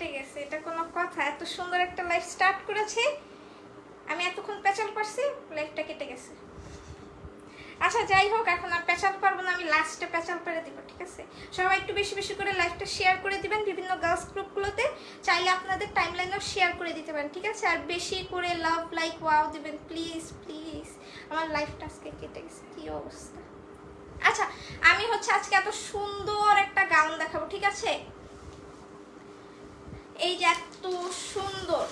কেটে গেছে, এটা কোনো কথা। এত সুন্দর একটা লাইফ স্টার্ট করেছি। আমি এতক্ষণ পেঁচাল পারছি লাইফটা কেটে গেছে। আচ্ছা যাই হোক, এখন আর পেঁচাল পারব না, আমি লাস্টে পেঁচাল পেরে দিব, ঠিক আছে? সবাই একটু বেশি বেশি করে লাইফটা শেয়ার করে দিবেন বিভিন্ন গার্লস গ্রুপগুলোতে চাইলে আপনাদের টাইম লাইনেও শেয়ার করে দিতে পারেন, ঠিক আছে? আর বেশি করে লাভ লাইক ওয়াও দিবেন প্লিজ প্লিজ আমার লাইফটা আজকে কেটে গেছে, কি অবস্থা? আচ্ছা আমি হচ্ছে আজকে এত সুন্দর একটা গাউন দেখাবো, ঠিক আছে? এই যে এত সুন্দর।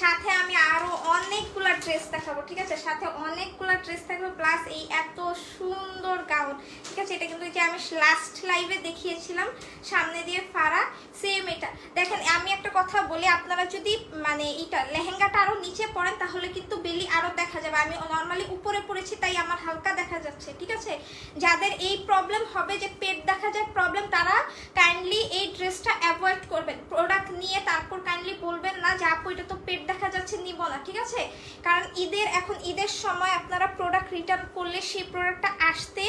সাথে আমি আরও অনেকগুলা ড্রেস দেখাবো, ঠিক আছে? সাথে অনেকগুলা ড্রেস থাকবে প্লাস এই এত সুন্দর গাউন ঠিক আছে? এটা কিন্তু আমি লাস্ট লাইভে দেখিয়েছিলাম, সামনে দিয়ে ফাড়া সেম এটা। দেখেন, আমি একটা কথা বলি, আপনারা যদি মানে এটা, লেহেঙ্গাটা আরও নিচে পড়েন, তাহলে কিন্তু বেলি আরও দেখা যাবে। আমি নর্মালি উপরে পড়েছি, তাই আমার হালকা দেখা যাচ্ছে, ঠিক আছে? যাদের এই প্রবলেম হবে যে পেট দেখা যায় প্রবলেম তারা কাইন্ডলি এই ড্রেসটা অ্যাভয়েড করবেন। প্রোডাক্ট নিয়ে তারপর কাইন্ডলি বলবেন না যে, আপু, এটা তো পেট দেখা যাচ্ছে নিব না ঠিক আছে? কারণ ঈদের, এখন ঈদের সময় আপনারা প্রোডাক্ট রিটার্ন করলে সেই প্রোডাক্টটা আসতে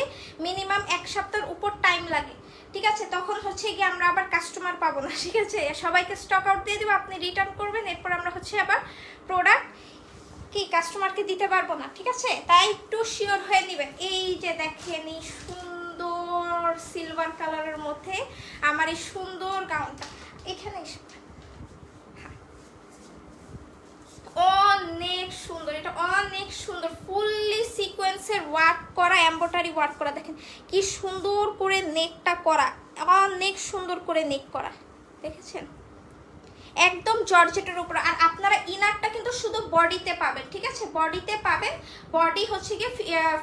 মিনিমাম এক সপ্তাহের উপর টাইম লাগে, ঠিক আছে? তখন হচ্ছে গিয়ে আমরা আবার কাস্টমার পাবো না, ঠিক আছে? সবাইকে স্টক আউট দিয়ে দেবো, আপনি রিটার্ন করবেন, এরপর আমরা হচ্ছে আবার প্রোডাক্ট কি কাস্টমারকে দিতে পারব না, ঠিক আছে? তাই একটু শিওর হয়ে নেবেন। এই যে দেখেন, এই সুন্দর সিলভার কালারের মধ্যে আমার এই সুন্দর গাউনটা এখানে এসে হ্যাঁ। অনেক সুন্দর, এটা অনেক সুন্দর। ফুললি সিকোয়েন্সের ওয়ার্ক করা এম্ব্রয়ডারি ওয়ার্ক করা, দেখেন কি সুন্দর করে নেকটা করা, অনেক সুন্দর করে নেক করা, দেখেছেন? একদম জর্জেটের উপর, আর আপনারা ইনারটা কিন্তু শুধু বডিতে পাবেন, ঠিক আছে? বডিতে পাবেন বডি হচ্ছে গিয়ে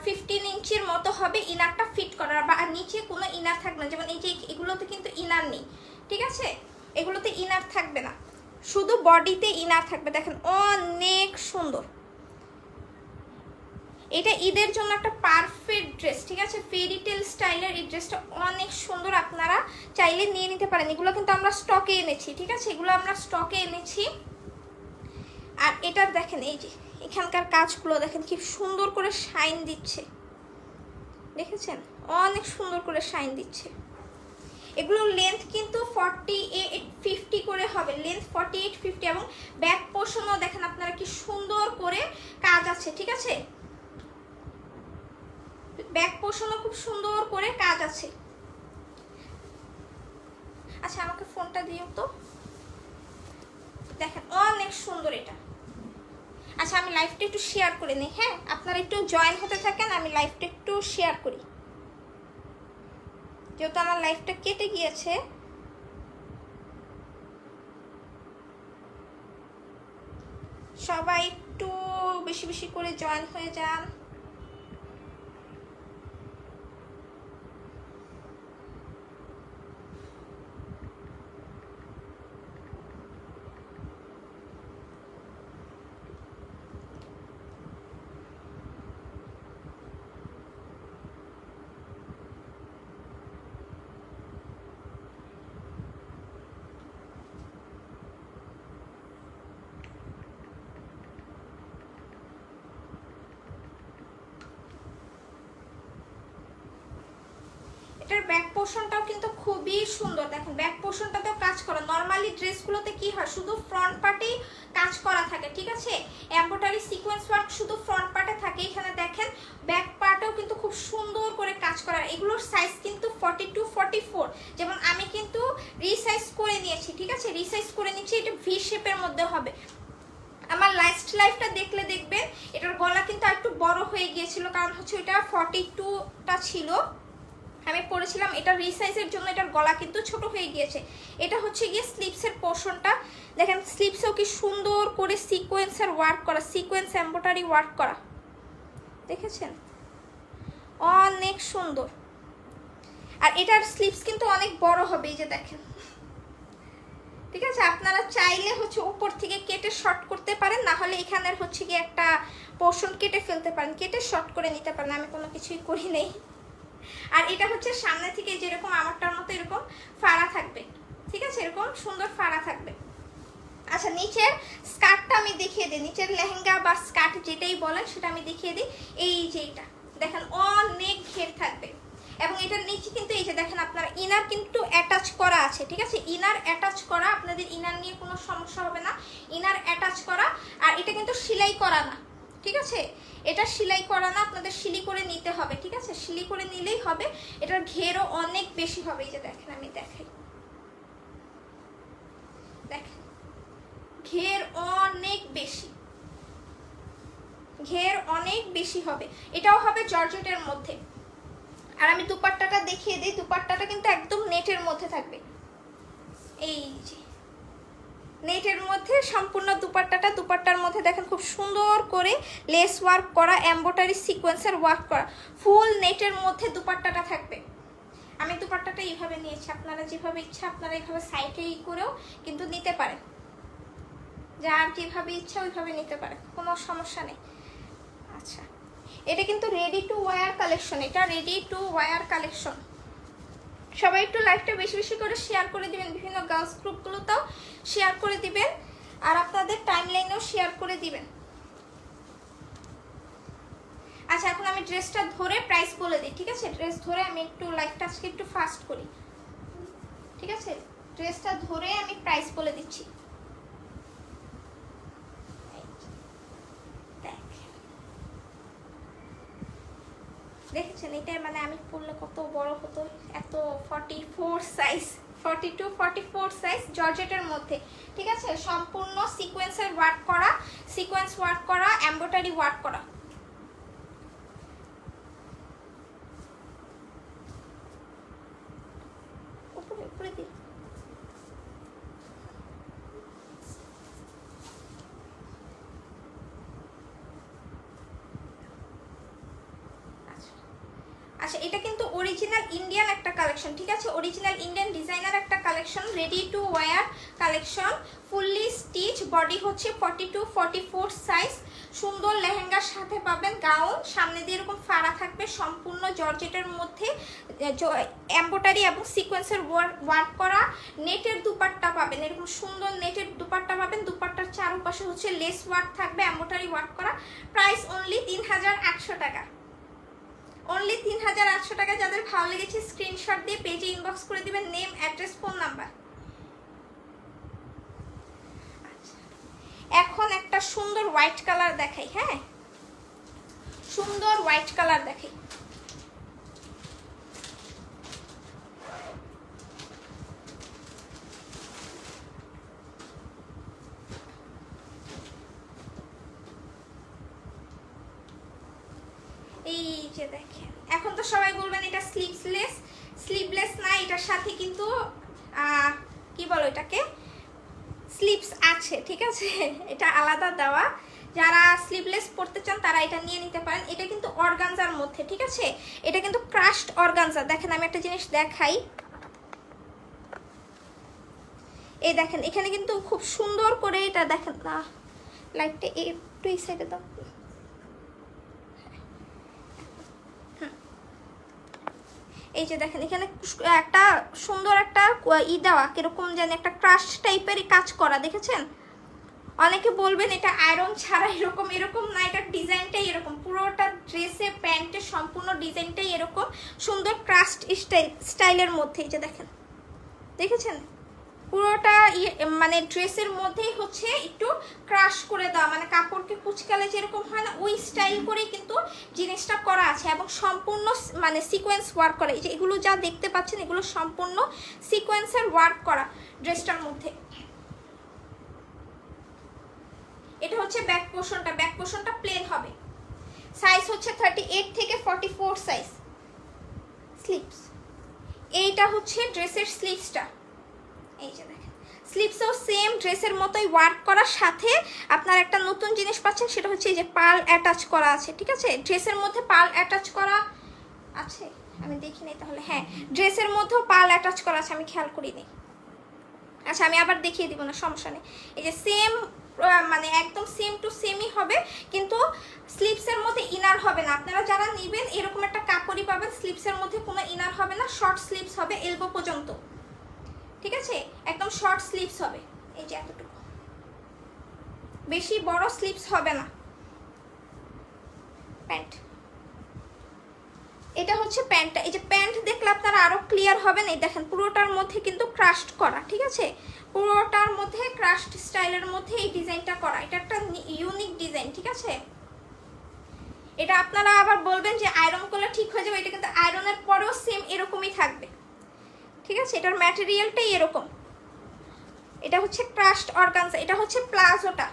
ফিফটিন ইঞ্চির মতো হবে ইনারটা ফিট করার, বা নিচে কোনো ইনার থাকবে না, যেমন এই যে এগুলোতে কিন্তু ইনার নেই, ঠিক আছে? এগুলোতে ইনার থাকবে না। শুধু বডিতে ইনার থাকবে, দেখেন অনেক সুন্দর। এটা ঈদের জন্য একটা পারফেক্ট ড্রেস ঠিক আছে? ফেরিটেল স্টাইলের এই ড্রেসটা অনেক সুন্দর আপনারা চাইলে নিয়ে নিতে পারেন। এগুলো কিন্তু আমরা স্টকে এনেছি, ঠিক আছে? এগুলো আমরা স্টকে এনেছি। আর এটা দেখেন, এই যে এখানকার কাজগুলো দেখেন, কি সুন্দর করে শাইন দিচ্ছে। দেখেছেন? অনেক সুন্দর করে শাইন দিচ্ছে। এগুলোর লেন্থ কিন্তু ফর্টি এইট ফিফটি করে হবে। লেন্থ ফর্টি এইট ফিফটি এবং ব্যাক পোর্শনও দেখেন আপনারা কি সুন্দর করে কাজ আছে, ঠিক আছে? ব্যাক পোর্শনও খুব সুন্দর করে কাজ আছে। আচ্ছা আমাকে ফোনটা দিও তো। দেখেন, অনেক সুন্দর এটা। আচ্ছা আমি লাইভটা একটু শেয়ার করে নিই হ্যাঁ? আপনারা একটু জয়েন হতে থাকেন, আমি লাইভটা একটু শেয়ার করি। যেহেতু আমার লাইফটা কেটে গিয়েছে সবাই একটু বেশি বেশি করে জয়েন হয়ে যান। এটার ব্যাক পোর্শনটাও কিন্তু খুবই সুন্দর। দেখেন ব্যাক পোর্শনটাতেও কাজ করা। নর্মালি ড্রেসগুলোতে কি হয়? শুধু ফ্রন্ট পার্টেই কাজ করা থাকে, ঠিক আছে? এম্ব্রয়ডারি সিকোয়েন্স ওয়ার্ক শুধু ফ্রন্ট পার্টে থাকে। এখানে দেখেন ব্যাক পার্টেও কিন্তু খুব সুন্দর করে কাজ করা। এগুলোর সাইজ কিন্তু ফর্টি টু ফর্টি ফোর যেমন আমি কিন্তু রিসাইজ করে নিয়েছি, ঠিক আছে? রিসাইজ করে নিচ্ছি এটা ভি শেপের মধ্যে হবে। আমার লাস্ট লাইফটা দেখলে দেখবেন, এটার গলা কিন্তু একটু বড় হয়ে গিয়েছিল, কারণ হচ্ছে ওইটা ফর্টি টুটা ছিল। আমি পরেছিলাম এটা রিসাইজের জন্য এটার গলা কিন্তু ছোট হয়ে গিয়েছে। এটা হচ্ছে গিয়ে স্লিপসের পোর্শনটা দেখেন স্লিপসেও কি সুন্দর করে সিকোয়েন্সের ওয়ার্ক করা সিকোয়েন্স এম্ব্রয়ডারি ওয়ার্ক করা। দেখেছেন? অনেক সুন্দর। আর এটার স্লিপস কিন্তু অনেক বড় হবে, এই যে দেখেন। ঠিক আছে? আপনারা চাইলে হচ্ছে উপর থেকে কেটে শর্ট করতে পারেন, না হলে এখানের হচ্ছে গিয়ে একটা পোর্শন কেটে ফেলতে পারেন। কেটে শর্ট করে নিতে পারেন, আমি কোনো কিছুই করি নেই। আর এটা হচ্ছে সামনে থেকে যেরকম আমারটার মতো এরকম ফাড়া থাকবে। ঠিক আছে? এরকম সুন্দর ফাড়া থাকবে। আচ্ছা নিচের স্কার্টটা আমি দেখিয়ে দিই। নিচের লেহেঙ্গা বা স্কার্ট যেটাই বলেন, সেটা আমি দেখিয়ে দিই। এই যে এটা। দেখেন, অনেক ঘের থাকবে। এবং এটার নিচে কিন্তু এই যে দেখেন, আপনার ইনার কিন্তু অ্যাটাচ করা আছে। ঠিক আছে? ইনার অ্যাটাচ করা, আপনাদের ইনার নিয়ে কোনো সমস্যা হবে না। ইনার অ্যাটাচ করা, আর এটা কিন্তু সেলাই করা না। ঠিক আছে? এটা সেলাই করা না, আপনাদের সিলি করে নিতে হবে, ঠিক আছে? সিলি করে নিলেই হবে, এটার ঘেরও অনেক বেশি হবে। এই যে দেখেন, আমি দেখাই। দেখেন, ঘের অনেক বেশি। ঘের অনেক বেশি হবে। এটাও হবে জর্জেটের মধ্যে। আর আমি দুপাট্টাটা দেখিয়ে দিই, দুপাট্টাটা কিন্তু একদম নেটের মধ্যে থাকবে। এই যে নেটের মধ্যে সম্পূর্ণ দুপাট্টাটা, দুপাট্টার মধ্যে দেখেন খুব সুন্দর করে লেস ওয়ার্ক করা এম্বোটারি সিকোয়েন্সের ওয়ার্ক করা ফুল নেটের মধ্যে দুপাট্টাটা থাকবে। আমি দুপাট্টাটা এইভাবে নিয়েছি, আপনারা যেভাবে ইচ্ছা আপনারা এইভাবে সাইডে করেও কিন্তু নিতে পারেন। যার যেভাবে ইচ্ছা ওইভাবে নিতে পারে কোনো সমস্যা নেই। আচ্ছা এটা কিন্তু রেডি টু ওয়্যার কালেকশন এটা রেডি টু ওয়ার কালেকশন সবাই একটু লাইভটা বেশি বেশি করে শেয়ার করে দিবেন, বিভিন্ন গার্লস গ্রুপগুলোতেও শেয়ার করে দিবেন, আর আপনাদের টাইম লাইনেও শেয়ার করে দিবেন। আচ্ছা এখন আমি ড্রেসটা ধরে প্রাইস বলে দিই, ঠিক আছে? ড্রেস ধরে আমি একটু লাইভটা আজকে একটু ফাস্ট করি। ঠিক আছে? ড্রেসটা ধরে আমি প্রাইস বলে দিচ্ছি দেখেন। দেখেছেন এটা মানে আমি পড়লে কত বড় হতো, এত forty four size forty two forty four size জর্জেটের মধ্যে, ঠিক আছে? সম্পূর্ণ সিকোয়েন্সের ওয়ার্ক করা সিকোয়েন্স ওয়ার্ক করা এম্ব্রয়ডারি ওয়ার্ক করা উপরে উপরে দিই আচ্ছা। আচ্ছা এটা কিন্তু অরিজিনাল ইন্ডিয়ান একটা কালেকশন ঠিক আছে? অরিজিনাল ইন্ডিয়ান ডিজাইনার একটা collection ready to wear collection fully stitch body হচ্ছে forty two forty four size সুন্দর লেহেঙ্গার সাথে পাবেন গাউন সামনে দিয়ে এরকম ফাড়া থাকবে, সম্পূর্ণ জর্জেটের মধ্যে এম্বোটারি এবং সিকোয়েন্সের ওয়ার্ক করা, নেটের দুপাট্টা পাবেন, এরকম সুন্দর নেটের দুপাট্টা পাবেন, দুপাট্টার চারপাশে হচ্ছে লেস ওয়ার্ক থাকবে এম্বোটারি ওয়ার্ক করা প্রাইস অনলি তিন হাজার আটশো টাকা। অনলি তিন হাজার আটশো টাকা যাদের ভালো লেগেছে স্ক্রিনশট দিয়ে পেজে ইনবক্স করে দিবেন নেম অ্যাড্রেস ফোন নাম্বার এখন একটা সুন্দর হোয়াইট কালার দেখাই হ্যাঁ? সুন্দর হোয়াইট কালার দেখাই এই যে দেখেন এখন তো সবাই বলবেন এটা স্লিভসলেস স্লিভলেস না এটার সাথে কিন্তু কি বলো এটাকে স্লিপস আছে, ঠিক আছে? এটা আলাদা দেওয়া। যারা স্লিভলেস পড়তে চান, তারা এটা নিয়ে নিতে পারেন। এটা কিন্তু অর্গানজার মধ্যে, ঠিক আছে? এটা কিন্তু ক্রাশড অর্গানজা দেখেন, আমি একটা জিনিস দেখাই। এই দেখেন, এখানে কিন্তু খুব সুন্দর করে এটা দেখেন লাইটটা একটু এই সাইডে দাও। এই যে দেখেন, এখানে একটা সুন্দর একটা ই দেওয়া, কীরকম যেন একটা ক্রাশ টাইপেরই কাজ করা, দেখেছেন? অনেকে বলবেন এটা আয়রন ছাড়া এরকম এরকম না এটা ডিজাইনটাই এরকম, পুরোটা ড্রেসে প্যান্টের সম্পূর্ণ ডিজাইনটাই এরকম সুন্দর ক্রাস্ট স্টাইল স্টাইলের মধ্যে, এই যে দেখেন। দেখেছেন? পুরোটা ইয়ে মানে ড্রেসের মধ্যেই হচ্ছে একটু ক্রাশ করে দেওয়া। মানে কাপড়কে কুচকালে যেরকম হয় না, ওই স্টাইল করেই কিন্তু জিনিসটা করা আছে এবং সম্পূর্ণ মানে সিকোয়েন্স ওয়ার্ক করা। এই যে এগুলো যা দেখতে পাচ্ছেন, এগুলো সম্পূর্ণ সিকোয়েন্সের ওয়ার্ক করা ড্রেসটার মধ্যে। এটা হচ্ছে ব্যাক পোর্শনটা ব্যাক পোর্শনটা প্লেন হবে। সাইজ হচ্ছে থার্টি এইট থেকে ফর্টি ফোর সাইজ স্লিপস এইটা হচ্ছে ড্রেসের স্লিভসটা এই যে দেখেন। স্লিপসও সেম ড্রেসের মতোই ওয়ার্ক করার সাথে আপনার একটা নতুন জিনিস পাচ্ছেন, সেটা হচ্ছে এই যে পাল অ্যাটাচ করা আছে, ঠিক আছে? ড্রেসের মধ্যে পাল অ্যাটাচ করা আছে? আমি দেখিনি তাহলে হ্যাঁ। ড্রেসের মধ্যেও পাল অ্যাটাচ করা আছে, আমি খেয়াল করিনি। আচ্ছা আমি আবার দেখিয়ে দিব না, সমস্যা নেই। এই যে সেম মানে একদম সেম টু সেমই হবে, কিন্তু স্লিপসের মধ্যে ইনার হবে না। আপনারা যারা নেবেন, এরকম একটা কাপড়ই পাবেন স্লিপসের মধ্যে কোনো ইনার হবে না শর্ট স্লিপস হবে এলবো পর্যন্ত। ঠিক আছে? একদম শর্ট স্লিপস হবে। এই যে এতটুকু। বেশি বড় স্লিপস হবে না। প্যান্ট। এটা হচ্ছে প্যান্টটা। এই যে প্যান্ট দেখলে আপনারা আরও ক্লিয়ার হবেন এই দেখেন, পুরোটার মধ্যে কিন্তু ক্রাস্ট করা, ঠিক আছে? পুরোটার মধ্যে ক্রাস্ট স্টাইলের মধ্যে এই ডিজাইনটা করা। এটা একটা ইউনিক ডিজাইন ঠিক আছে? এটা আপনারা আবার বলবেন যে আয়রন করলে ঠিক হয়ে যাবে। এটা কিন্তু আয়রনের পরেও সেম এরকমই থাকবে। ঠিক আছে? এটার ম্যাটেরিয়ালটাই এরকম। এটা হচ্ছে ক্রাস্ট অর্গানসা এটা হচ্ছে প্লাজোটা।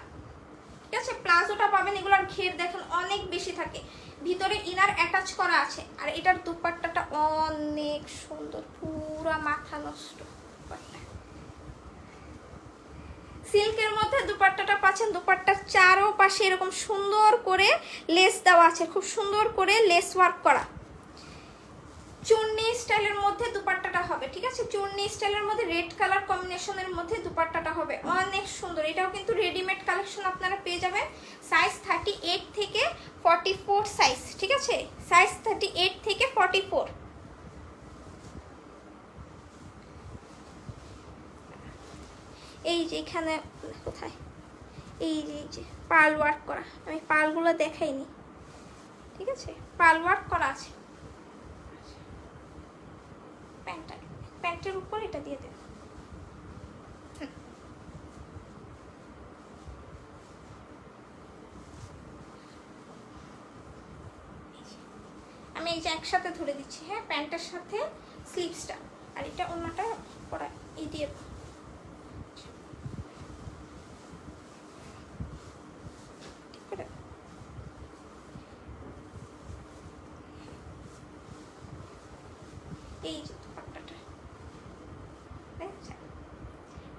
ঠিক আছে? প্লাজোটা পাবেন এগুলোর ঘের দেখেন অনেক বেশি থাকে। ভিতরে ইনার অ্যাটাচ করা আছে। আর এটার দুপাট্টাটা অনেক সুন্দর, পুরা মাথা নষ্ট দুপাট্টা। সিল্কের মধ্যে দুপাট্টাটা পাচ্ছেন, দুপাট্টার চারও পাশে এরকম সুন্দর করে লেস দেওয়া আছে। খুব সুন্দর করে লেস ওয়ার্ক করা। চুন্নি স্টাইলের মধ্যে ঠিক আছে স্টাইলের মধ্যে রেড কালার কম্বিনেশনের মধ্যে দুপাট্টাটা হবে। অনেক সুন্দর। এটাও কিন্তু রেডিমেড কালেকশন আপনারা পেয়ে যাবেন। সাইজ থার্টি এইট থেকে ফর্টি ফোর সাইজ ঠিক আছে? সাইজ থার্টি এইট থেকে ফর্টি ফোর এই যে এখানে কোথায়? এই যে এই যে পাল ওয়ার্ক করা। আমি পালগুলো দেখাইনি। ঠিক আছে? পাল ওয়ার্ক করা আছে। প্যান্টটা প্যান্টের উপর এটা দিয়ে দেন। আমি এই যে একসাথে ধরে দিচ্ছি হ্যাঁ প্যান্টের সাথে স্লিপসটা আর এটা অন্যটা ওরা এই দিয়ে দাও। ঠিক করে দাও। এই যে দুপাট্টাটা দেখছেন?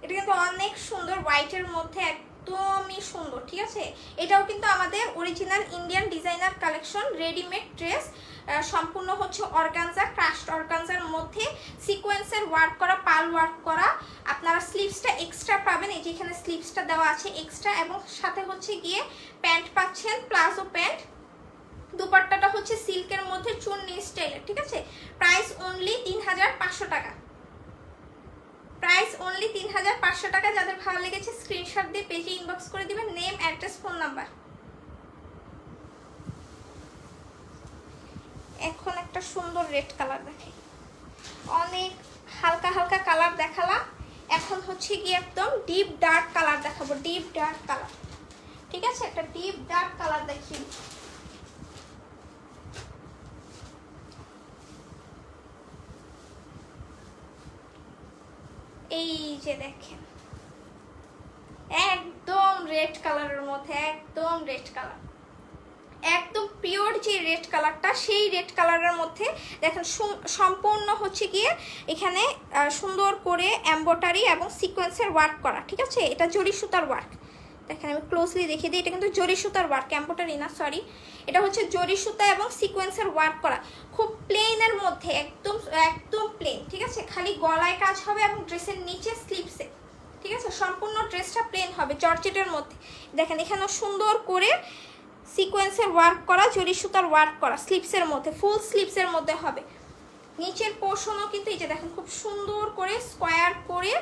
এটা কিন্তু অনেক সুন্দর হোয়াইটের মধ্যে একদমই সুন্দর ঠিক আছে এটাও কিন্তু আমাদের original Indian designer collection readymade dress সম্পূর্ণ হচ্ছে অর্গানজা ক্রাস্ট অর্গানজার মধ্যে সিকোয়েন্সের ওয়ার্ক করা পাল ওয়ার্ক করা। আপনারা স্লিভসটা এক্সট্রা পাবেন, এই যে এখানে স্লিভসটা দেওয়া আছে এক্সট্রা এবং সাথে হচ্ছে গিয়ে প্যান্ট পাচ্ছেন প্লাজো প্যান্ট দুপাট্টাটা হচ্ছে সিল্কের মধ্যে চুন্নি স্টাইলের ঠিক আছে? প্রাইস অনলি তিন হাজার পাঁচশো টাকা। প্রাইস অনলি তিন হাজার পাঁচশো টাকা। যাদের ভালো লেগেছে স্ক্রিনশট দিয়ে পেজে ইনবক্স করে দিবেন নেম অ্যাড্রেস ফোন নাম্বার এখন একটা সুন্দর রেড কালার দেখাই অনেক হালকা হালকা কালার দেখালাম। এখন হচ্ছে গিয়ে একদম ডিপ ডার্ক কালার দেখাবো ডিপ ডার্ক কালার ঠিক আছে? একটা ডিপ ডার্ক কালার দিচ্ছি। এই যে দেখেন। একদম রেড কালারের মধ্যে, একদম রেড কালার একদম পিওর যে রেড কালারটা সেই রেড কালারের মধ্যে দেখেন সম্পূর্ণ হচ্ছে গিয়ে এখানে সুন্দর করে এম্বোটারি এবং সিকোয়েন্সের ওয়ার্ক করা, ঠিক আছে? এটা জরি সুতার ওয়ার্ক দেখেন আমি ক্লোজলি দেখিয়ে দিই, এটা কিন্তু জরি সুতার ওয়ার্ক এম্বোটারি না সরি এটা হচ্ছে জরি সুতা এবং সিকোয়েন্সের ওয়ার্ক করা। খুব প্লেনের মধ্যে, একদম একদম প্লেন ঠিক আছে? খালি গলায় কাজ হবে এবং ড্রেসের নিচে স্লিপসে ঠিক আছে? সম্পূর্ণ ড্রেসটা প্লেন হবে, জর্জেটের মধ্যে। দেখেন এখানেও সুন্দর করে সিকোয়েন্সের ওয়ার্ক করা, জরি সুতার ওয়ার্ক করা, স্লিপসের মধ্যে, ফুল স্লিপসের মধ্যে হবে। নিচের পোর্শনও কিন্তু এই যে দেখেন খুব সুন্দর করে স্কোয়ার করে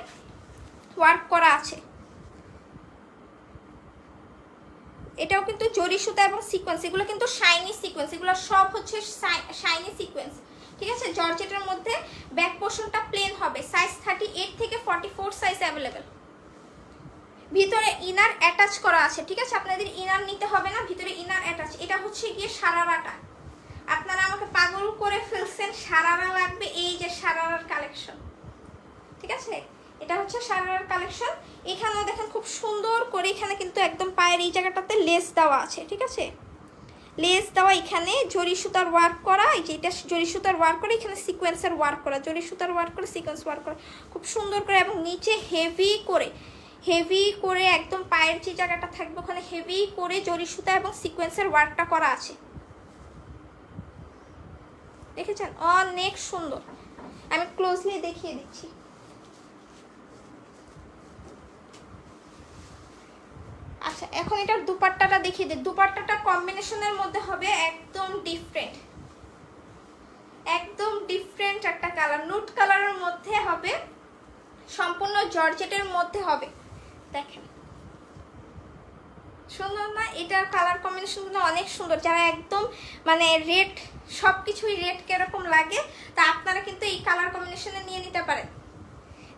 ওয়ার্ক করা আছে। এটাও কিন্তু জরি সুতা এবং সিকোয়েন্স, এগুলো কিন্তু শাইনি সিকোয়েন্স, এগুলো সব হচ্ছে শাইনি সিকোয়েন্স। ঠিক আছে? জর্জেটের মধ্যে ব্যাক পোর্শনটা প্লেন হবে, সাইজ থার্টি এইট থেকে ফর্টি ফোর সাইজ অ্যাভেলেবেল। ভিতরে ইনার অ্যাটাচ করা আছে, ঠিক আছে? আপনাদের ইনার নিতে হবে না, ভিতরে ইনার অ্যাটাচ এটা হচ্ছে গিয়ে সারারাটা। আপনারা আমাকে পাগল করে ফেলছেন, সারারা লাগবে এই যে সারারার কালেকশন ঠিক আছে? এটা হচ্ছে সারারার কালেকশন এখানেও দেখেন খুব সুন্দর করে এখানে কিন্তু একদম পায়ের এই জায়গাটাতে লেস দেওয়া আছে, ঠিক আছে? লেস দেওয়া, এখানে জরি সুতার ওয়ার্ক করা, এই যে এটা জরি সুতার ওয়ার্ক করে, এখানে সিকোয়েন্সের ওয়ার্ক করা, জরি সুতার ওয়ার্ক করে সিকোয়েন্স ওয়ার্ক করা। খুব সুন্দর করে এবং নিচে হেভি করে হেভি করে একদম পায়ের যে জায়গাটা থাকবে ওখানে হেভি করে জরি সুতা এবং সিকোয়েন্সের ওয়ার্কটা করা আছে। দেখেছেন? অনেক সুন্দর। আমি ক্লোজলি দেখিয়ে দিচ্ছি। আচ্ছা এখন এটার দুপাট্টাটা দেখিয়ে দিই। দুপাট্টাটা কম্বিনেশনের মধ্যে হবে একদম ডিফারেন্ট একদম ডিফারেন্ট একটা কালার নুট কালারের মধ্যে হবে, সম্পূর্ণ জর্জেটের মধ্যে হবে। দেখেন। সুন্দর না, এটার কালার কম্বিনেশন কিন্তু অনেক সুন্দর। যারা একদম মানে রেড সব কিছুই রেড কীরকম লাগে, তা আপনারা কিন্তু এই কালার কম্বিনেশনে নিয়ে নিতে পারেন।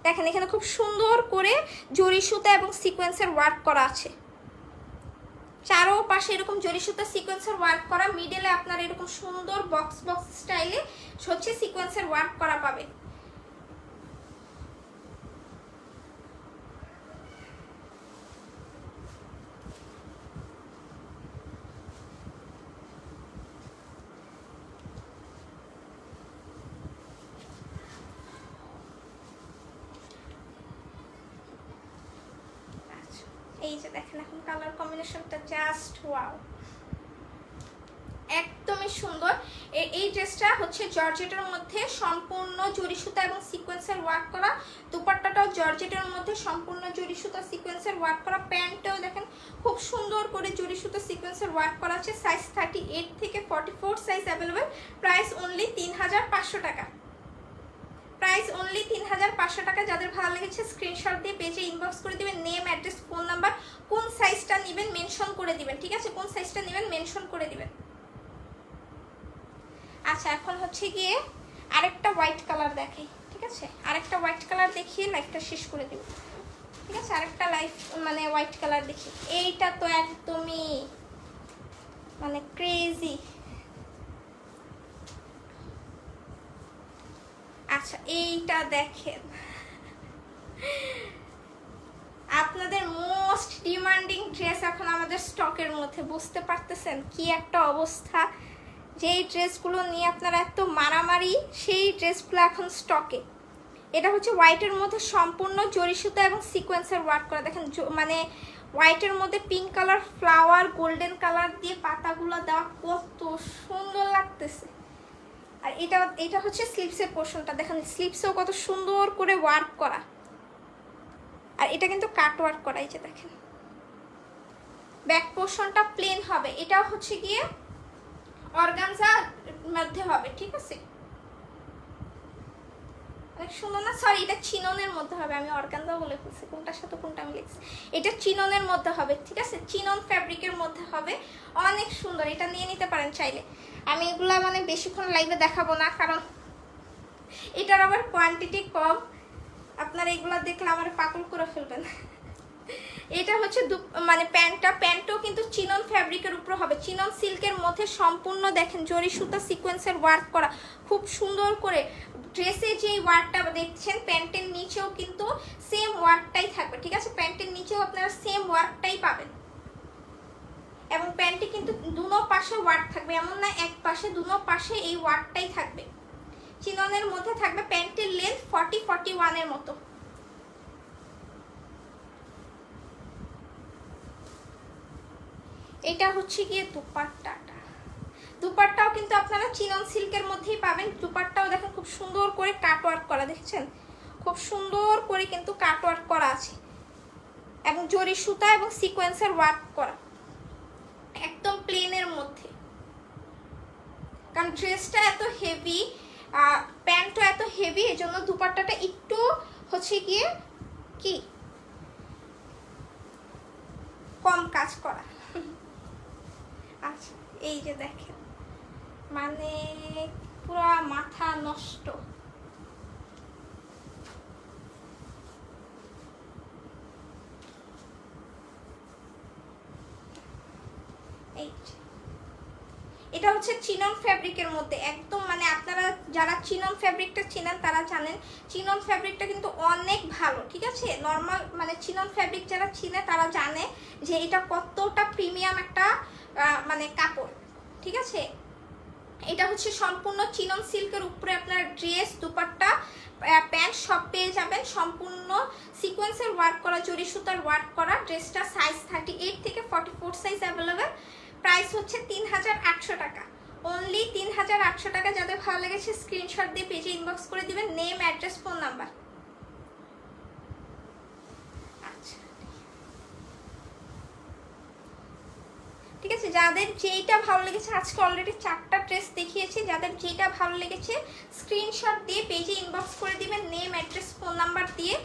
দেখেন, এখানে খুব সুন্দর করে জরি সুতা এবং সিকোয়েন্সের ওয়ার্ক করা আছে। চারো পাশে এরকম জরি সুতা সিকোয়েন্সের ওয়ার্ক করা মিডলে আপনার এরকম সুন্দর বক্স বক্স স্টাইলে হচ্ছে সিকোয়েন্সের ওয়ার্ক করা পাবে আচ্ছা, এই যে দেখেন এখন কালার কম্বিনেশনটা জাস্ট ওয়াও একদমই সুন্দর। এই ড্রেসটা হচ্ছে জর্জেটের মধ্যে সম্পূর্ণ জরি সুতা এবং সিকোয়েন্সের ওয়ার্ক করা। দুপাট্টাটাও জর্জেটের মধ্যে সম্পূর্ণ জরি সুতা সিকোয়েন্সের ওয়ার্ক করা। প্যান্টটাও দেখেন খুব সুন্দর করে জরি সুতা সিকোয়েন্সের ওয়ার্ক করা আছে। সাইজ থার্টি এইট থেকে forty four size available price only তিন হাজার পাঁচশো টাকা। প্রাইস অনলি তিন হাজার পাঁচশো টাকা যাদের ভালো লেগেছে স্ক্রিনশট দিয়ে পেজে ইনবক্স করে দিবেন নেম অ্যাড্রেস ফোন নাম্বার কোন সাইজটা নেবেন মেনশন করে দিবেন, ঠিক আছে? কোন সাইজটা নেবেন মেনশন করে দিবেন। আচ্ছা এখন হচ্ছে গিয়ে আরেকটা হোয়াইট কালার দেখাই ঠিক আছে? আরেকটা হোয়াইট কালার দেখিয়ে লাইফটা শেষ করে দিব। ঠিক আছে? আরেকটা লাইফ মানে হোয়াইট কালার দেখি এইটা তো একদমই মানে ক্রেজি আচ্ছা এইটা দেখেন। আপনাদের মোস্ট ডিমান্ডিং ড্রেস এখন আমাদের স্টকের মধ্যে, বুঝতে পারতেছেন কি একটা অবস্থা? যেই ড্রেসগুলো নিয়ে আপনারা এত মারামারি, সেই ড্রেসগুলো এখন স্টকে এটা হচ্ছে হোয়াইটের মধ্যে সম্পূর্ণ জরি সুতা এবং সিকোয়েন্সের ওয়ার্ক করা। দেখেন মানে হোয়াইটের মধ্যে pink colour flower golden colour দিয়ে পাতাগুলো দেওয়া কত সুন্দর লাগতেছে। আর এটা এটা হচ্ছে স্লিপসের পোর্শনটা দেখেন স্লিপসেও কত সুন্দর করে ওয়ার্ক করা। আর এটা কিন্তু কাট ওয়ার্ক করা, এই যে দেখেন। ব্যাক পোর্শনটা প্লেন হবে। এটাও হচ্ছে গিয়ে অর্গানজার মধ্যে হবে, ঠিক আছে? সুন্দর না সরি এটা চিননের মধ্যে হবে, আমি অর্গানজা বলে ফেলছি, কোনটার সাথে কোনটা আমি লিখছি। এটা চিননের মধ্যে হবে, ঠিক আছে? চিনন ফ্যাব্রিকের মধ্যে হবে, অনেক সুন্দর, এটা নিয়ে নিতে পারেন চাইলে। আমি এগুলা মানে বেশিক্ষণ লাইভে দেখাবো না, কারণ এটার আবার কোয়ান্টিটি কম। আপনারা এগুলা দেখলে আমার পাগল করে ফেলবেন। এটা হচ্ছে মানে প্যান্টটা, প্যান্টও কিন্তু চিনন ফ্যাব্রিকের উপর হবে। চিনন সিল্কের মধ্যে সম্পূর্ণ দেখেন জরি সুতা সিকোয়েন্সের ওয়ার্ক করা, খুব সুন্দর করে ড্রেসে যে ওয়ার্কটা দেখছেন প্যান্টের নিচেও কিন্তু সেম ওয়ার্কটাই থাকবে, ঠিক আছে? প্যান্টের নিচেও আপনারা সেম ওয়ার্কটাই পাবেন। এবং প্যান্টে কিন্তু দুনো পাশে ওয়ার্ক থাকবে, এমন না এক পাশে, দুনো পাশে এই ওয়ার্কটাই থাকবে। চিননের মধ্যে থাকবে প্যান্টের লেন্থ ফর্টি ফর্টি ওয়ানের মতো। এটা হচ্ছে গিয়ে দুপাট্টাটা। দুপাট্টাও কিন্তু আপনারা চিনন সিল্কের মধ্যেই পাবেন। দুপাট্টাও দেখেন খুব সুন্দর করে কাট ওয়ার্ক করা, দেখেছেন? খুব সুন্দর করে কিন্তু কাট ওয়ার্ক করা আছে। এবং জরি সুতা এবং সিকোয়েন্সের ওয়ার্ক করা। একদম প্লেনের মধ্যে। কারণ ড্রেসটা এত হেভি প্যান্টটা এত হেভি এই জন্য দুপাট্টাটা একটু হচ্ছে গিয়ে কি? কম কাজ করা। আচ্ছা এই যে দেখেন। মানে পুরো মাথা নষ্ট। এটা হচ্ছে চিনন ফ্যাব্রিকের মধ্যে। একদম মানে আপনারা যারা চিনন ফ্যাব্রিকটা চিনেন, তারা জানেন, চিনন ফ্যাব্রিকটা কিন্তু অনেক ভালো, ঠিক আছে? নর্মাল মানে চিনন ফ্যাব্রিক যারা চিনে, তারা জানে যে এটা কতটা প্রিমিয়াম একটা মানে কাপড়, ঠিক আছে? এটা হচ্ছে সম্পূর্ণ চিনন সিল্কের উপরে আপনার ড্রেস, দুপাট্টা প্যান্ট সব পেয়ে যাবেন। সম্পূর্ণ সিকোয়েন্সের ওয়ার্ক করা, জরি সুতার ওয়ার্ক করা, ড্রেসটা সাইজ থার্টি এইট থেকে forty four size available price হচ্ছে তিন হাজার আটশো টাকা। অনলি তিন হাজার আটশো টাকা। যাদের ভালো লেগেছে স্ক্রিনশট দিয়ে পেজে ইনবক্স করে দেবেন। নেম অ্যাড্রেস ফোন নাম্বার আচ্ছা ঠিক আছে যাদের যেইটা ভালো লেগেছে, আজকে অলরেডি চারটা ড্রেস দেখিয়েছি, যাদের যেইটা ভালো লেগেছে স্ক্রিনশট দিয়ে পেজে ইনবক্স করে দিবেন নেম অ্যাড্রেস ফোন নাম্বার দিয়ে।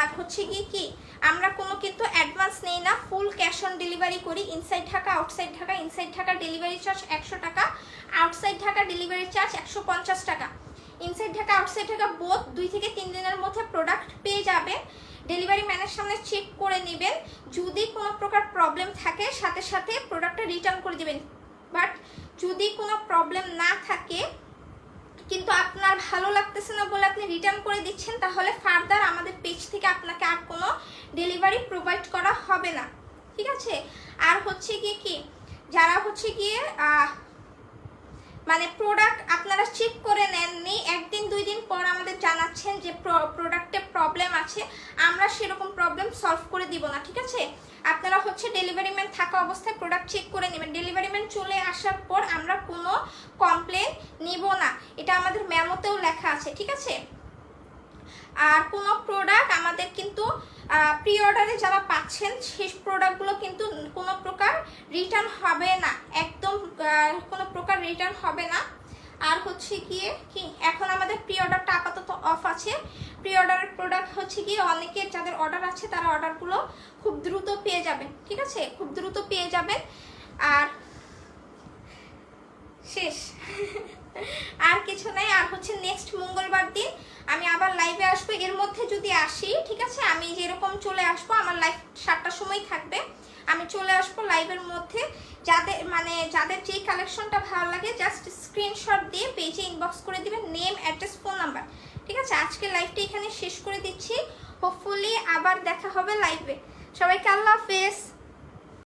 আর হচ্ছে কি কি, আমরা কোনো কিন্তু অ্যাডভান্স নেই না ফুল ক্যাশ অন ডেলিভারি করি inside Dhaka outside Dhaka inside Dhaka delivery charge একশো টাকা আউটসাইড ঢাকা ডেলিভারি চার্জ একশো পঞ্চাশ টাকা। ইনসাইড ঢাকা আউটসাইড ঢাকা বোধ দুই থেকে তিন দিনের মধ্যে প্রোডাক্ট পেয়ে যাবেন। ডেলিভারি ম্যানের সামনে চেক করে নেবেন। যদি কোনো প্রকার প্রবলেম থাকে, সাথে সাথে প্রোডাক্টটা রিটার্ন করে দেবেন। বাট যদি কোনো প্রবলেম না থাকে, কিন্তু আপনার ভালো লাগতেছে না বলে আপনি রিটার্ন করে দিচ্ছেন, তাহলে ফার্দার আমাদের পেজ থেকে আপনাকে আর কোনো ডেলিভারি প্রোভাইড করা হবে না। ঠিক আছে? আর হচ্ছে গিয়ে কি? যারা হচ্ছে গিয়ে মানে প্রোডাক্ট আপনারা চেক করে নেননি, একদিন, দুই দিন পর আমাদের জানাচ্ছেন যে প্রোডাক্টে প্রবলেম আছে, আমরা সেরকম প্রবলেম সলভ করে দিব না, ঠিক আছে? আপনারা হচ্ছে ডেলিভারি ম্যান থাকা অবস্থায় প্রোডাক্ট চেক করে নেবেন। ডেলিভারি ম্যান চলে আসার পর আমরা কোনো কমপ্লেন নিব না। এটা আমাদের মেমোতেও লেখা আছে, ঠিক আছে? আর কোনো প্রোডাক্ট আমাদের কিন্তু প্রি অর্ডারে যারা পাচ্ছেন সেই প্রোডাক্টগুলো কিন্তু কোনো প্রকার রিটার্ন হবে না। একদম কোনো প্রকার রিটার্ন হবে না। আর হচ্ছে গিয়ে কি, এখন আমাদের প্রি অর্ডারটা আপাতত অফ আছে। প্রি অর্ডারের প্রোডাক্ট হচ্ছে গিয়ে অনেকের যাদের অর্ডার আছে, তারা অর্ডারগুলো খুব দ্রুত পেয়ে যাবেন। ঠিক আছে? খুব দ্রুত পেয়ে যাবেন। আর শেষ। আর কিছু নাই। আর হচ্ছে নেক্সট মঙ্গলবার দিন আমি আবার লাইভে আসব, এর মধ্যে যদি আসি, ঠিক আছে? আমি যেরকম চলে আসব, আমার লাইভ সাতটার সময় থাকবে। আমি চলে আসব লাইভের মধ্যে। যাদের মানে যাদের যেই কালেকশনটা ভালো লাগে জাস্ট স্ক্রিনশট দিয়ে পেজে ইনবক্স করে দিবেন নেম অ্যাড্রেস ফোন নাম্বার ঠিক আছে? আজকে লাইভটা এখানে শেষ করে দিচ্ছি। হোপফুলি আবার দেখা হবে লাইভে সবাইকে আল্লাহ হাফেজ।